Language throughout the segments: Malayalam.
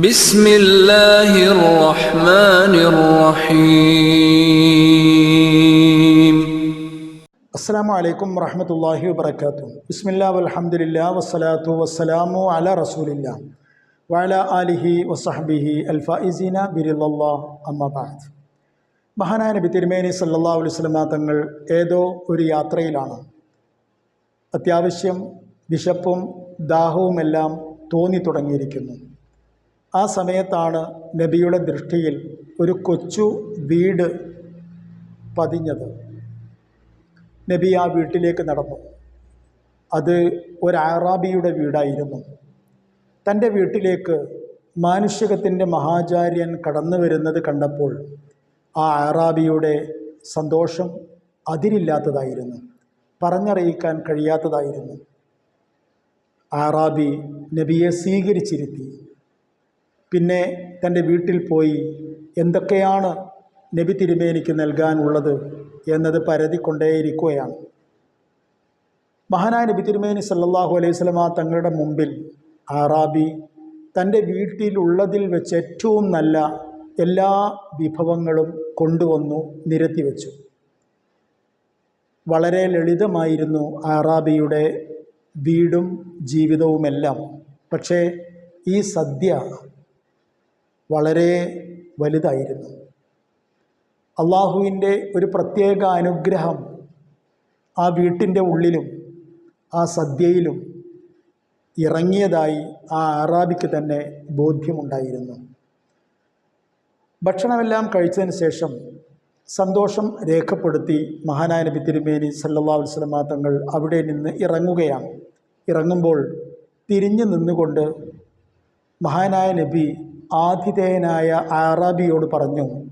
بسم الله الرحمن الرحيم അസ്സാം വലൈക്കും വറഹമത്തല്ലാഹി വബർക്കാത്തു ബിസ്മില്ലാ വൽഹംദുലില്ല വസ്സലാത്തു വസ്സലാമു അല റസൂലില്ല വഅല ആലിഹി വസഹബിഹി അൽഫായിസീന ബിരില്ലാ അമ്മബാദ് മഹാനായ നബി തിരുമേനി സല്ലല്ലാഹു അലൈഹി വസല്ലമ തങ്ങൾ ഏതോ ഒരു യാത്രയിലാണ് അത്യാവശ്യം വിശപ്പും ദാഹവുമെല്ലാം തോന്നി തുടങ്ങിയിരിക്കുന്നു ആ സമയത്താണ് നബിയുടെ ദൃഷ്ടിയിൽ ഒരു കൊച്ചു വീട് പതിഞ്ഞത്. നബി ആ വീട്ടിലേക്ക് നടന്നു. അത് ഒരു ആറാബിയുടെ വീടായിരുന്നു. തന്റെ വീട്ടിലേക്ക് മാനുഷികത്തിന്റെ മഹാചാര്യൻ കടന്നു വരുന്നത് കണ്ടപ്പോൾ ആ ആറാബിയുടെ സന്തോഷം അതിരില്ലാത്തതായിരുന്നു. പറഞ്ഞറിയിക്കാൻ കഴിയാത്തതായിരുന്നു. ആറാബി നബിയെ സ്വീകരിച്ചിരുത്തി. പിന്നെ തന്റെ വീട്ടിൽ പോയി എന്തൊക്കെയാണ് നബി തിരുമേനിക്ക് നൽകാനുള്ളത് എന്നത് പരതിക്കൊണ്ടേയിരിക്കുകയാണ്. മഹാനായ നബി തിരുമേനി സല്ലാഹു അലൈഹി സ്വലമ തങ്ങളുടെ മുമ്പിൽ ആറാബി തന്റെ വീട്ടിലുള്ളതിൽ വെച്ച് ഏറ്റവും നല്ല എല്ലാ വിഭവങ്ങളും കൊണ്ടുവന്നു നിരത്തി വെച്ചു. വളരെ ലളിതമായിരുന്നു ആറാബിയുടെ വീടും ജീവിതവുമെല്ലാം. പക്ഷേ ഈ സദ്യ വളരെ വലുതായിരുന്നു. അള്ളാഹുവിന്റെ ഒരു പ്രത്യേക അനുഗ്രഹം ആ വീട്ടിന്റെ ഉള്ളിലും ആ സദ്യയിലും ഇറങ്ങിയതായി ആ അറാബിക്ക് തന്നെ ബോധ്യമുണ്ടായിരുന്നു. ഭക്ഷണമെല്ലാം കഴിച്ചതിന് ശേഷം സന്തോഷം രേഖപ്പെടുത്തി മഹാനായ നബി തിരുമേനി സല്ലാ വസ്ലമാ തങ്ങൾ അവിടെ നിന്ന് ഇറങ്ങുകയാണ്. ഇറങ്ങുമ്പോൾ തിരിഞ്ഞു നിന്നുകൊണ്ട് മഹാനായ നബി ആതിഥേയനായ ആറാബിയോട് പറഞ്ഞു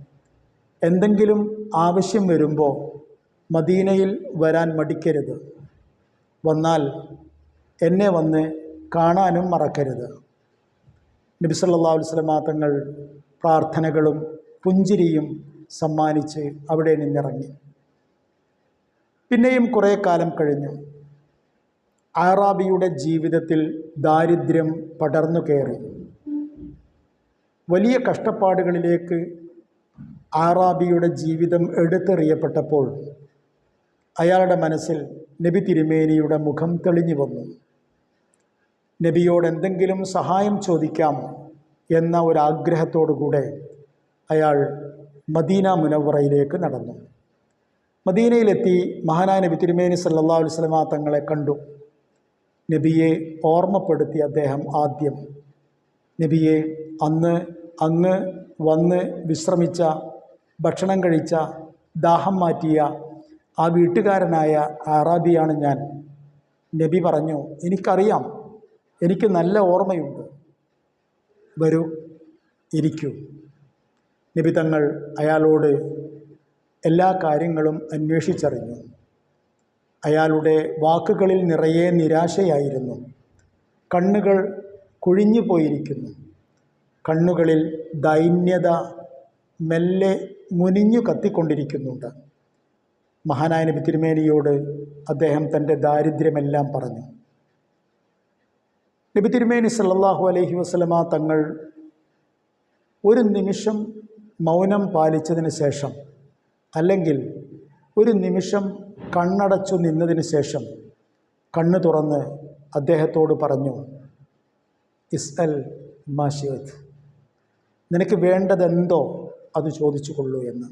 എന്തെങ്കിലും ആവശ്യം വരുമ്പോൾ മദീനയിൽ വരാൻ മടിക്കരുത്. വന്നാൽ എന്നെ വന്ന് കാണാനും മറക്കരുത്. നബി അലൈഹി തങ്ങൾ പ്രാർത്ഥനകളും പുഞ്ചിരിയും സമ്മാനിച്ച് അവിടെ നിന്നിറങ്ങി. പിന്നെയും കുറേ കാലം കഴിഞ്ഞു. ആറാബിയുടെ ജീവിതത്തിൽ ദാരിദ്ര്യം പടർന്നു കയറി. വലിയ കഷ്ടപ്പാടുകളിലേക്ക് ആറാബിയുടെ ജീവിതം എടുത്തെറിയപ്പെട്ടപ്പോൾ അയാളുടെ മനസ്സിൽ നബി തിരുമേനിയുടെ മുഖം തെളിഞ്ഞു വന്നു. നബിയോട് എന്തെങ്കിലും സഹായം ചോദിക്കാം എന്ന ഒരാഗ്രഹത്തോടുകൂടെ അയാൾ മദീന മുനവറയിലേക്ക് നടന്നു. മദീനയിലെത്തി മഹാനായ നബി തിരുമേനി സല്ലല്ലാഹു അലൈഹി വസല്ലമ തങ്ങളെ കണ്ടു. നബിയെ ഓർമ്മപ്പെടുത്തി അദ്ദേഹം ആദ്യം നബിയെ അന്ന് അങ്ങ് വന്ന് വിശ്രമിച്ച ഭക്ഷണം കഴിച്ച ദാഹം മാറ്റിയ ആ വീട്ടുകാരനായ ആറാബിയാണ് ഞാൻ. നബി പറഞ്ഞു എനിക്കറിയാം എനിക്ക് നല്ല ഓർമ്മയുണ്ട്. വരൂ ഇരിക്കൂ. നബി തങ്ങൾ അയാളോട് എല്ലാ കാര്യങ്ങളും അന്വേഷിച്ചറിഞ്ഞു. അയാളുടെ വാക്കുകളിൽ നിറയെ നിരാശയായിരുന്നു. കണ്ണുകൾ കുഴിഞ്ഞു പോയിരിക്കുന്നു. കണ്ണുകളിൽ ദൈന്യത മെല്ലെ മുനിഞ്ഞു കത്തിക്കൊണ്ടിരിക്കുന്നുണ്ട്. മഹാനായ നബി തിരുമേനിയോട് അദ്ദേഹം തന്റെ ദാരിദ്ര്യമെല്ലാം പറഞ്ഞു. നബി തിരുമേനി സല്ലല്ലാഹു അലൈഹി വസല്ലമ തങ്ങൾ ഒരു നിമിഷം മൗനം പാലിച്ചതിന് ശേഷം അല്ലെങ്കിൽ ഒരു നിമിഷം കണ്ണടച്ചു നിന്നതിന് ശേഷം കണ്ണു തുറന്ന് അദ്ദേഹത്തോട് പറഞ്ഞു ഇസ് അൽ മാഷിയത് നിനക്ക് വേണ്ടതെന്തോ അത് ചോദിച്ചു കൊള്ളൂ എന്ന്.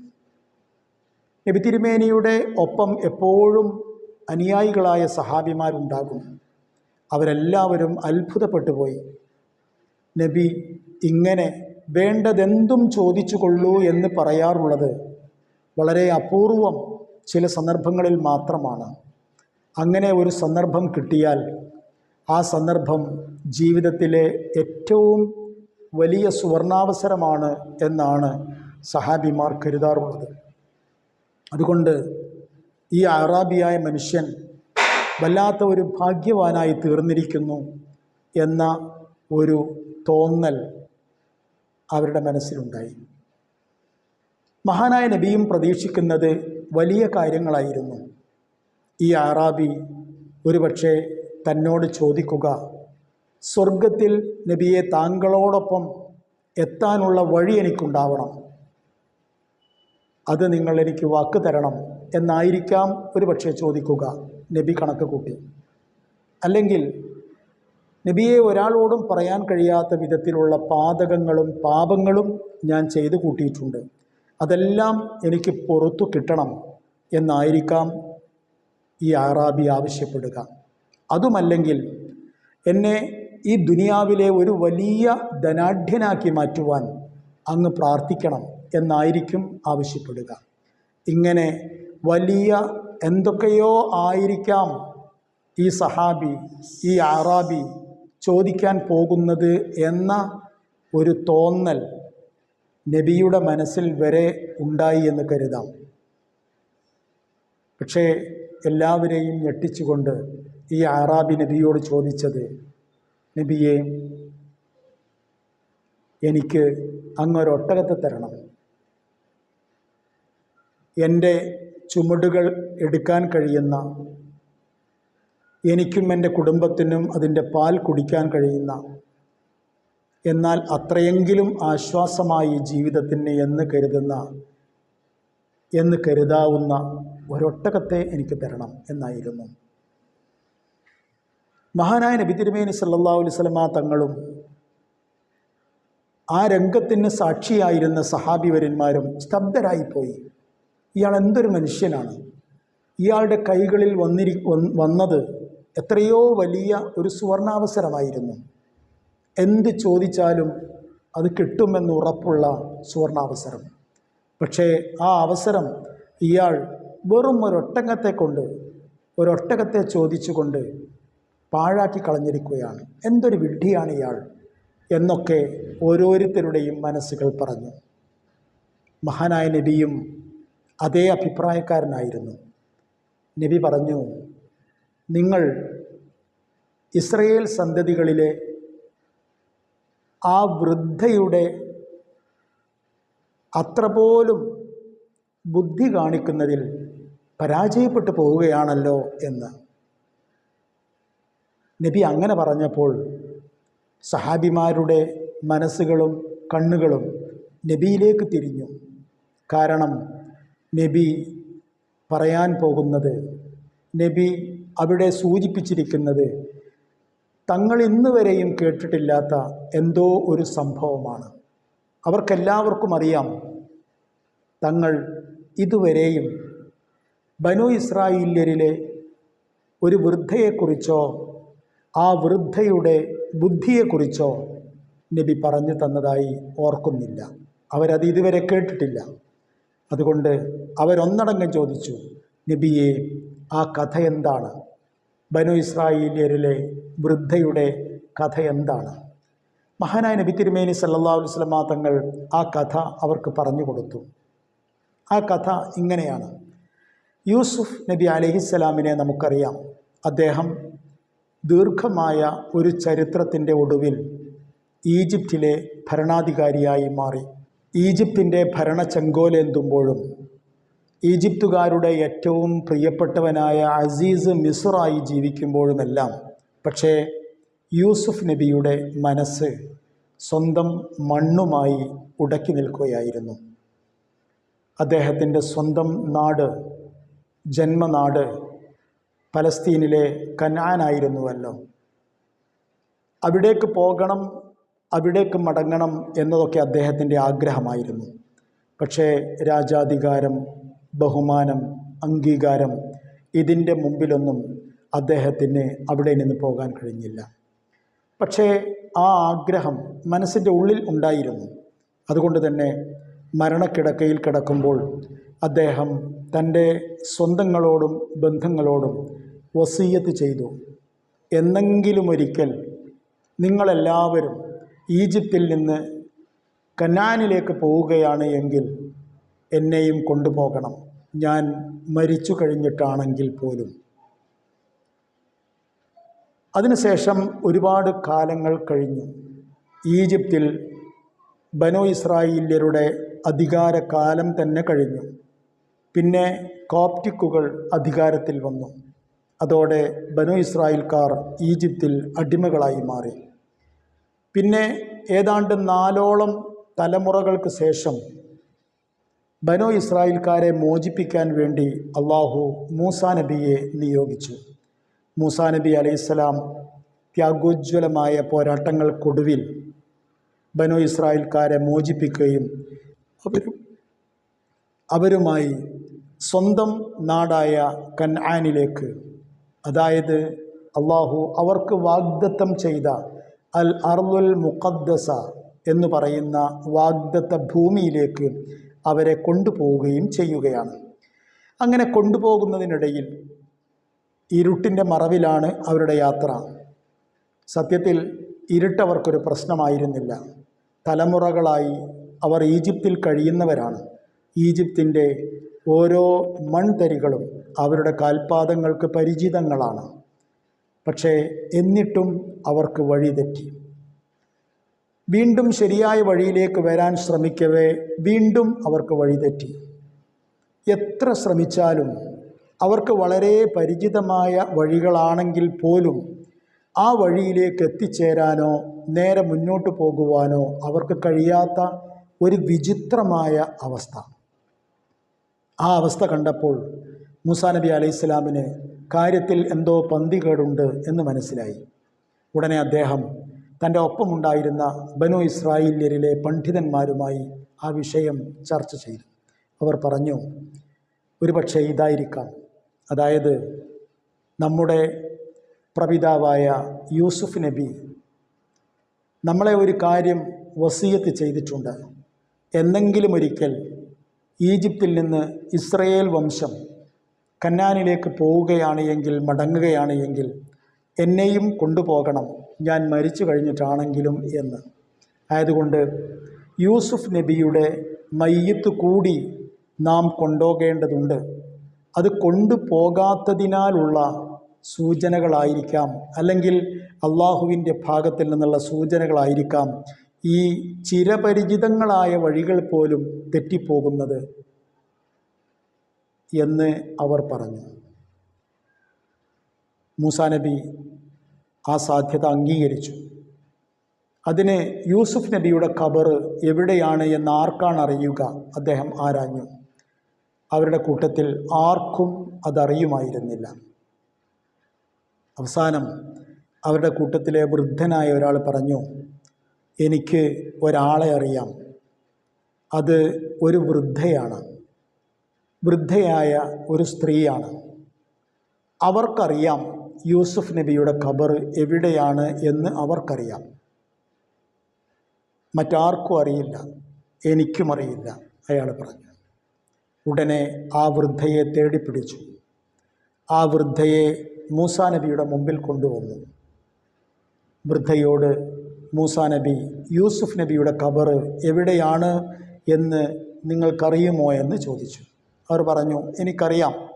നബി തിരുമേനിയുടെ ഒപ്പം എപ്പോഴും അനുയായികളായ സഹാബിമാരുണ്ടാകും. അവരെല്ലാവരും അത്ഭുതപ്പെട്ടു പോയി നബി ഇങ്ങനെ വേണ്ടതെന്തും ചോദിച്ചു കൊള്ളൂ എന്ന് പറയാറുള്ളത് വളരെ അപൂർവം ചില സന്ദർഭങ്ങളിൽ മാത്രമാണ്. അങ്ങനെ ഒരു സന്ദർഭം കിട്ടിയാൽ ആ സന്ദർഭം ജീവിതത്തിലെ ഏറ്റവും വലിയ സുവർണാവസരമാണ് എന്നാണ് സഹാബിമാർ കരുതാറുള്ളത്. അതുകൊണ്ട് ഈ അറാബിയായ മനുഷ്യൻ വല്ലാത്ത ഒരു ഭാഗ്യവാനായി തീർന്നിരിക്കുന്നു എന്ന ഒരു തോന്നൽ അവരുടെ മനസ്സിലുണ്ടായി. മഹാനായ നബിയും പ്രതീക്ഷിക്കുന്നത് വലിയ കാര്യങ്ങളായിരുന്നു. ഈ അറാബി ഒരുപക്ഷെ തന്നോട് ചോദിക്കുക. സ്വർഗത്തിൽ നബിയെ താങ്കളോടൊപ്പം എത്താനുള്ള വഴി എനിക്കുണ്ടാവണം. അത് നിങ്ങൾ എനിക്ക് വാക്ക് തരണം എന്നായിരിക്കാം ഒരു പക്ഷേ ചോദിക്കുക. നബി കണക്ക് കൂട്ടി. അല്ലെങ്കിൽ നബിയെ ഒരാളോടും പറയാൻ കഴിയാത്ത വിധത്തിലുള്ള പാതകങ്ങളും പാപങ്ങളും ഞാൻ ചെയ്തു കൂട്ടിയിട്ടുണ്ട്. അതെല്ലാം എനിക്ക് പുറത്തു കിട്ടണം എന്നായിരിക്കാം ഈ ആറാബി ആവശ്യപ്പെടുക. അതുമല്ലെങ്കിൽ എന്നെ ഈ ദുനിയാവിലെ ഒരു വലിയ ധനാഢ്യനാക്കി മാറ്റുവാൻ അങ്ങ് പ്രാർത്ഥിക്കണം എന്നായിരിക്കും ആവശ്യപ്പെടുക. ഇങ്ങനെ വലിയ എന്തൊക്കെയോ ആയിരിക്കാം ഈ സഹാബി ഈ ആറാബി ചോദിക്കാൻ പോകുന്നത് എന്ന ഒരു തോന്നൽ നബിയുടെ മനസ്സിൽ വരെ ഉണ്ടായി എന്ന് കരുതാം. പക്ഷേ എല്ലാവരെയും ഞെട്ടിച്ചുകൊണ്ട് ഈ ആറാബി നബിയോട് ചോദിച്ചത് നബിയെ എനിക്ക് അങ്ങൊരൊട്ടകത്തെ തരണം. എന്റെ ചുമടുകൾ എടുക്കാൻ കഴിയുന്ന എനിക്കും എന്റെ കുടുംബത്തിനും അതിന്റെ പാൽ കുടിക്കാൻ കഴിയുന്ന എന്നാൽ അത്രയെങ്കിലും ആശ്വാസമായി ജീവിതത്തിന് എന്ന് കരുതുന്ന എന്ന് കരുതാവുന്ന ഒരൊട്ടകത്തെ എനിക്ക് തരണം എന്നായിരുന്നു. മഹാനായ നബി തിരുമേനി സല്ലല്ലാഹു അലൈഹി വസല്ലമ തങ്ങളും ആ രംഗത്തിന് സാക്ഷിയായിരുന്ന സഹാബിവരന്മാരും സ്തബ്ധരായിപ്പോയി. ഇയാൾ എന്തൊരു മനുഷ്യനാണ്? ഇയാളുടെ കൈകളിൽ വന്നിരി വന്നത് എത്രയോ വലിയ ഒരു സുവർണാവസരമായിരുന്നു. എന്ത് ചോദിച്ചാലും അത് കിട്ടുമെന്ന് ഉറപ്പുള്ള സുവർണാവസരം. പക്ഷേ ആ അവസരം ഇയാൾ വെറും ഒരൊട്ടകത്തെ കൊണ്ട് ഒരൊട്ടകത്തെ ചോദിച്ചുകൊണ്ട് പാഴാക്കി കളഞ്ഞിരിക്കുകയാണ്. എന്തൊരു വിഡ്ഢിയാണ് ഇയാൾ എന്നൊക്കെ ഓരോരുത്തരുടെയും മനസ്സുകൾ പറഞ്ഞു. മഹാനായ നബിയും അതേ അഭിപ്രായക്കാരനായിരുന്നു. നബി പറഞ്ഞു നിങ്ങൾ ഇസ്രയേൽ സന്തതികളിലെ ആ വൃദ്ധയുടെ അത്ര പോലും ബുദ്ധി കാണിക്കുന്നതിൽ പരാജയപ്പെട്ടു പോവുകയാണല്ലോ എന്ന് നബി അങ്ങനെ പറഞ്ഞപ്പോൾ സഹാബിമാരുടെ മനസ്സുകളും കണ്ണുകളും നബിയിലേക്ക് തിരിഞ്ഞു. കാരണം നബി പറയാൻ പോകുന്നത് നബി അവിടെ സൂചിപ്പിച്ചിരിക്കുന്നത് തങ്ങൾ ഇന്ന് വരെയും കേട്ടിട്ടില്ലാത്ത എന്തോ ഒരു സംഭവമാണ്. അവർക്കെല്ലാവർക്കും അറിയാം തങ്ങൾ ഇതുവരെയും ബനു ഇസ്രായേല്യരിലെ ഒരു വൃദ്ധയെക്കുറിച്ചോ ആ വൃദ്ധയുടെ ബുദ്ധിയെക്കുറിച്ചോ നബി പറഞ്ഞു തന്നതായി ഓർക്കുന്നില്ല. അവരത് ഇതുവരെ കേട്ടിട്ടില്ല. അതുകൊണ്ട് അവരൊന്നടങ്കം ചോദിച്ചു നബിയെ ആ കഥ എന്താണ്? ബനു ഇസ്രായേലിയരിലെ വൃദ്ധയുടെ കഥ എന്താണ്? മഹാനായ നബി തിരുമേനി സല്ലാ അലൈഹി വസല്ലമ തങ്ങൾ ആ കഥ അവർക്ക് പറഞ്ഞു കൊടുത്തു. ആ കഥ ഇങ്ങനെയാണ്. യൂസുഫ് നബി അലഹിസ്സലാമിനെ നമുക്കറിയാം. അദ്ദേഹം ദീർഘമായ ഒരു ചരിത്രത്തിന്റെ ഒടുവിൽ ഈജിപ്തിലെ ഭരണാധികാരിയായി മാറി. ഈജിപ്തിന്റെ ഭരണ ചെങ്കോലേന്തുമ്പോഴും ഈജിപ്തുകാരുടെ ഏറ്റവും പ്രിയപ്പെട്ടവനായ അസീസ് മിസറായി ജീവിക്കുമ്പോഴുമെല്ലാം പക്ഷേ യൂസുഫ് നബിയുടെ മനസ്സ് സ്വന്തം മണ്ണുമായി ഉടക്കി നിൽക്കുകയായിരുന്നു. അദ്ദേഹത്തിന്റെ സ്വന്തം നാട് ജന്മനാട് പലസ്തീനിലെ കനാനായിരുന്നുവല്ലോ. അവിടേക്ക് പോകണം അവിടേക്ക് മടങ്ങണം എന്നതൊക്കെ അദ്ദേഹത്തിന്റെ ആഗ്രഹമായിരുന്നു. പക്ഷേ രാജാധികാരം ബഹുമാനം അംഗീകാരം ഇതിന്റെ മുമ്പിലൊന്നും അദ്ദേഹത്തിന് അവിടെ നിന്ന് പോകാൻ കഴിഞ്ഞില്ല. പക്ഷേ ആ ആഗ്രഹം മനസ്സിന്റെ ഉള്ളിൽ ഉണ്ടായിരുന്നു. അതുകൊണ്ട് തന്നെ മരണക്കിടക്കയിൽ കിടക്കുമ്പോൾ അദ്ദേഹം തന്റെ സ്വന്തങ്ങളോടും ബന്ധങ്ങളോടും വസീയത്ത് ചെയ്തു. എന്നെങ്കിലും ഒരിക്കൽ നിങ്ങളെല്ലാവരും ഈജിപ്തിൽ നിന്ന് കനാനിലേക്ക് പോവുകയാണ് എങ്കിൽ എന്നെയും കൊണ്ടുപോകണം. ഞാൻ മരിച്ചു കഴിഞ്ഞിട്ടാണെങ്കിൽ പോലും. അതിനുശേഷം ഒരുപാട് കാലങ്ങൾ കഴിഞ്ഞു. ഈജിപ്തിൽ ബനോ ഇസ്രായേല്യരുടെ അധികാരകാലം തന്നെ കഴിഞ്ഞു. പിന്നെ കോപ്റ്റിക്കുകൾ അധികാരത്തിൽ വന്നു. അതോടെ ബനു ഇസ്രായേൽക്കാർ ഈജിപ്തിൽ അടിമകളായി മാറി. പിന്നെ ഏതാണ്ട് നാലോളം തലമുറകൾക്ക് ശേഷം ബനു ഇസ്രായേൽക്കാരെ മോചിപ്പിക്കാൻ വേണ്ടി അള്ളാഹു മൂസാ നബിയെ നിയോഗിച്ചു. മൂസാ നബി അലൈഹിസ്സലാം ത്യാഗോജ്വലമായ പോരാട്ടങ്ങൾക്കൊടുവിൽ ബനു ഇസ്രായേൽക്കാരെ മോചിപ്പിക്കുകയും അവരും അവരുമായി സ്വന്തം നാടായ കൻആനിലേക്ക് അതായത് അള്ളാഹു അവർക്ക് വാഗ്ദത്തം ചെയ്ത അൽ അർലുൽ മുഖദ്ദസ എന്ന് പറയുന്ന വാഗ്ദത്ത ഭൂമിയിലേക്ക് അവരെ കൊണ്ടുപോവുകയും ചെയ്യുകയാണ്. അങ്ങനെ കൊണ്ടുപോകുന്നതിനിടയിൽ ഇരുട്ടിന്റെ മറവിലാണ് അവരുടെ യാത്ര. സത്യത്തിൽ ഇരുട്ടവർക്കൊരു പ്രശ്നമായിരുന്നില്ല. തലമുറകളായി അവർ ഈജിപ്തിൽ കഴിയുന്നവരാണ്. ഈജിപ്തിന്റെ ഓരോ മൺതരികളും അവരുടെ കാൽപാദങ്ങൾക്ക് പരിചിതങ്ങളാണ്. പക്ഷേ എന്നിട്ടും അവർക്ക് വഴിതെറ്റി വീണ്ടും ശരിയായ വഴിയിലേക്ക് വരാൻ ശ്രമിക്കവേ വീണ്ടും അവർക്ക് വഴിതെറ്റി എത്ര ശ്രമിച്ചാലും അവർക്ക് വളരെ പരിചിതമായ വഴികളാണെങ്കിൽ പോലും ആ വഴിയിലേക്ക് എത്തിച്ചേരാനോ നേരെ മുന്നോട്ട് പോകുവാനോ അവർക്ക് കഴിയാത്ത ഒരു വിചിത്രമായ അവസ്ഥ. ആ അവസ്ഥ കണ്ടപ്പോൾ മൂസാ നബി അലൈഹി കാര്യത്തിൽ എന്തോ പന്തികേടുണ്ട് എന്ന് മനസ്സിലായി. ഉടനെ അദ്ദേഹം തന്റെ ഒപ്പമുണ്ടായിരുന്ന ബനു ഇസ്രായേല്യരിലെ പണ്ഡിതന്മാരുമായി ആ വിഷയം ചർച്ച ചെയ്തു. അവർ പറഞ്ഞു ഒരുപക്ഷെ ഇതായിരിക്കാം. അതായത് നമ്മുടെ പ്രപിതാവായ യൂസുഫ് നബി നമ്മളെ ഒരു കാര്യം വസീയത്ത് ചെയ്തിട്ടുണ്ട്. എന്നെങ്കിലും ഒരിക്കൽ ഈജിപ്തിൽ നിന്ന് ഇസ്രയേൽ വംശം കന്നാനിലേക്ക് പോവുകയാണ് എങ്കിൽ മടങ്ങുകയാണ് എങ്കിൽ എന്നെയും കൊണ്ടുപോകണം. ഞാൻ മരിച്ചു കഴിഞ്ഞിട്ടാണെങ്കിലും എന്ന്. ആയതുകൊണ്ട് യൂസുഫ് നബിയുടെ മയ്യത്ത് കൂടി നാം കൊണ്ടുപോകേണ്ടതുണ്ട്. അത് കൊണ്ടുപോകാത്തതിനാലുള്ള സൂചനകളായിരിക്കാം. അല്ലെങ്കിൽ അള്ളാഹുവിന്റെ ഭാഗത്തിൽ നിന്നുള്ള സൂചനകളായിരിക്കാം. ഈ ചിരപരിചിതങ്ങളായ വഴികൾ പോലും തെറ്റിപ്പോകുന്നത് എന്ന് അവർ പറഞ്ഞു. മൂസാ നബി ആ സാധ്യത അംഗീകരിച്ചു. അതിന് യൂസുഫ് നബിയുടെ ഖബർ എവിടെയാണ് എന്ന് ആർക്കാണ് അറിയുക അദ്ദേഹം ആരാഞ്ഞു. അവരുടെ കൂട്ടത്തിൽ ആർക്കും അതറിയുമായിരുന്നില്ല. അവസാനം അവരുടെ കൂട്ടത്തിലെ വൃദ്ധനായ ഒരാൾ പറഞ്ഞു എനിക്ക് ഒരാളെ അറിയാം. അത് ഒരു വൃദ്ധയാണ്. വൃദ്ധയായ ഒരു സ്ത്രീയാണ്. അവർക്കറിയാം യൂസുഫ് നബിയുടെ ഖബർ എവിടെയാണ് എന്ന് അവർക്കറിയാം. മറ്റാർക്കും അറിയില്ല. എനിക്കും അറിയില്ല അയാൾ പറഞ്ഞു. ഉടനെ ആ വൃദ്ധയെ തേടിപ്പിടിച്ചു. ആ വൃദ്ധയെ മൂസാ നബിയുടെ മുമ്പിൽ കൊണ്ടുവന്നു. വൃദ്ധയോട് മൂസാ നബി യൂസുഫ് നബിയുടെ ഖബർ എവിടെയാണ് എന്ന് നിങ്ങൾക്കറിയുമോ എന്ന് ചോദിച്ചു. അവർ പറഞ്ഞു എനിക്കറിയാം.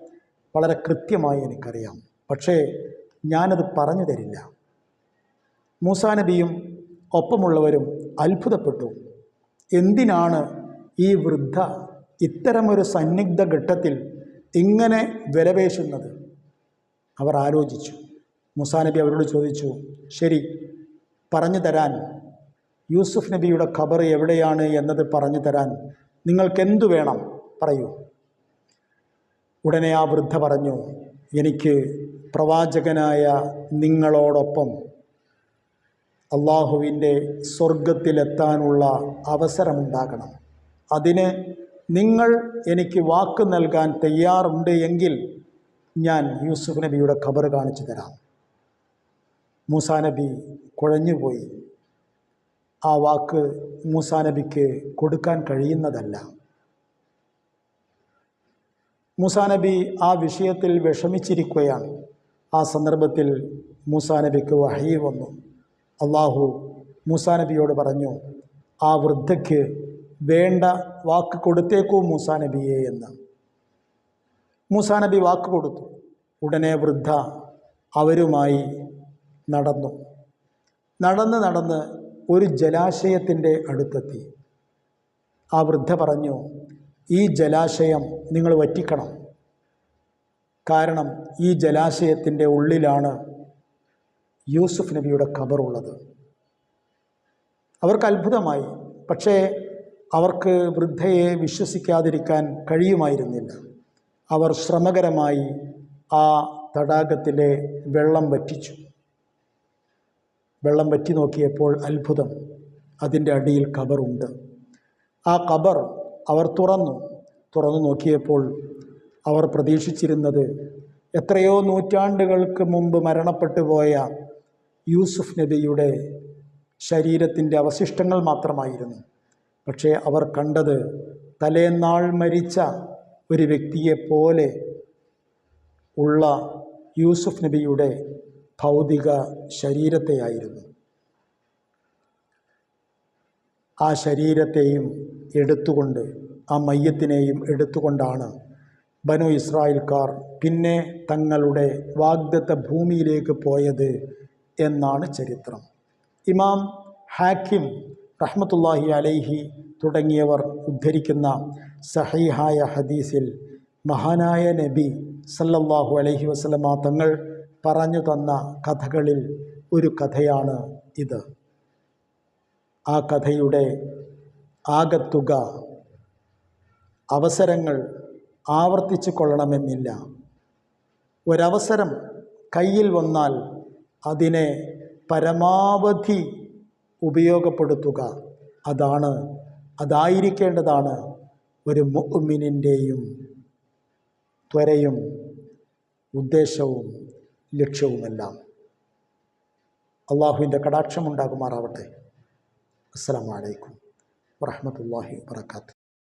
വളരെ കൃത്യമായി എനിക്കറിയാം. പക്ഷേ ഞാനത് പറഞ്ഞു തരില്ല. മൂസാ നബിയും ഒപ്പമുള്ളവരും അത്ഭുതപ്പെട്ടു. എന്തിനാണ് ഈ വൃദ്ധ ഇത്തരമൊരു സന്നിഗ്ധ ഘട്ടത്തിൽ ഇങ്ങനെ വിലപേശുന്നത്? അവർ ആലോചിച്ചു. മുസാ നബി അവരോട് ചോദിച്ചു ശരി പറഞ്ഞു തരാൻ യൂസുഫ് നബിയുടെ ഖബർ എവിടെയാണ് എന്നത് പറഞ്ഞു തരാൻ നിങ്ങൾക്കെന്തു വേണം പറയൂ. ഉടനെ ആ വൃദ്ധ പറഞ്ഞു എനിക്ക് പ്രവാചകനായ നിങ്ങളോടൊപ്പം അള്ളാഹുവിന്റെ സ്വർഗത്തിലെത്താനുള്ള അവസരമുണ്ടാകണം. അതിന് നിങ്ങൾ എനിക്ക് വാക്ക് നൽകാൻ തയ്യാറുണ്ട് എങ്കിൽ ഞാൻ യൂസുഫ് നബിയുടെ ഖബർ കാണിച്ചു തരാം. മൂസാ നബി കുഴഞ്ഞുപോയി. ആ വാക്ക് മൂസാ നബിക്ക് കൊടുക്കാൻ കഴിയുന്നതല്ല. മൂസാ നബി ആ വിഷയത്തിൽ വിഷമിച്ചിരിക്കുകയാണ്. ആ സന്ദർഭത്തിൽ മൂസാ നബിക്ക് വഹി വന്നു. അള്ളാഹു മൂസാ നബിയോട് പറഞ്ഞു ആ വൃദ്ധയ്ക്ക് വേണ്ട വാക്ക് കൊടുത്തേക്കൂ മൂസാ നബിയെ എന്ന്. മൂസാ നബി വാക്ക് കൊടുത്തു. ഉടനെ വൃദ്ധ അവരുമായി നടന്നു. നടന്ന് നടന്ന് ഒരു ജലാശയത്തിന്റെ അടുത്തെത്തി. ആ വൃദ്ധ പറഞ്ഞു ഈ ജലാശയം നിങ്ങൾ വറ്റിക്കണം. കാരണം ഈ ജലാശയത്തിന്റെ ഉള്ളിലാണ് യൂസുഫ് നബിയുടെ ഖബറുള്ളത് അവർക്ക് അത്ഭുതമായി. പക്ഷേ അവർക്ക് വൃദ്ധയെ വിശ്വസിക്കാതിരിക്കാൻ കഴിയുമായിരുന്നില്ല. അവർ ശ്രമകരമായി ആ തടാകത്തിലെ വെള്ളം വറ്റിച്ചു. വെള്ളം വറ്റി നോക്കിയപ്പോൾ അത്ഭുതം. അതിന്റെ അടിയിൽ കബറുണ്ട്. ആ കബർ അവർ തുറന്നു. തുറന്നു നോക്കിയപ്പോൾ അവർ പ്രതീക്ഷിച്ചിരുന്നത് എത്രയോ നൂറ്റാണ്ടുകൾക്ക് മുമ്പ് മരണപ്പെട്ടു പോയ യൂസുഫ് നബിയുടെ ശരീരത്തിന്റെ അവശിഷ്ടങ്ങൾ മാത്രമായിരുന്നു. പക്ഷേ അവർ കണ്ടത് തലേന്നാൾ മരിച്ച ഒരു വ്യക്തിയെപ്പോലെ ഉള്ള യൂസുഫ് നബിയുടെ ഭൗതിക ശരീരത്തെയായിരുന്നു. ആ ശരീരത്തെയും എടുത്തുകൊണ്ട് ആ മയ്യത്തിനെയും എടുത്തുകൊണ്ടാണ് ബനു ഇസ്രായേൽക്കാർ പിന്നെ തങ്ങളുടെ വാഗ്ദത്ത ഭൂമിയിലേക്ക് പോയത് എന്നാണ് ചരിത്രം. ഇമാം ഹാക്കിം റഹ്മത്തുല്ലാഹി അലൈഹി തുടങ്ങിയവർ ഉദ്ധരിക്കുന്ന സഹീഹായ ഹദീസിൽ മഹാനായ നബി സല്ലല്ലാഹു അലൈഹി വസല്ലമ തങ്ങൾ പറഞ്ഞു തന്ന കഥകളിൽ ഒരു കഥയാണ് ഇത്. ആ കഥയുടെ ആകത്തുക അവസരങ്ങൾ ആവർത്തിച്ചു കൊള്ളണമെന്നില്ല. ഒരവസരം കയ്യിൽ വന്നാൽ അതിനെ പരമാവധി ഉപയോഗപ്പെടുത്തുക. അതാണ് അതായിരിക്കേണ്ടതാണ് ഒരു മുഅ്മിനിന്റെയും ത്വരയും ഉദ്ദേശവും. ലക്ഷ്യവുമെല്ലാം. അള്ളാഹുവിന്റെ കടാക്ഷമുണ്ടാകുമാറാവട്ടെ അസ്സാം വലൈക്കും വറഹമത്തല്ലാഹി വാത്തു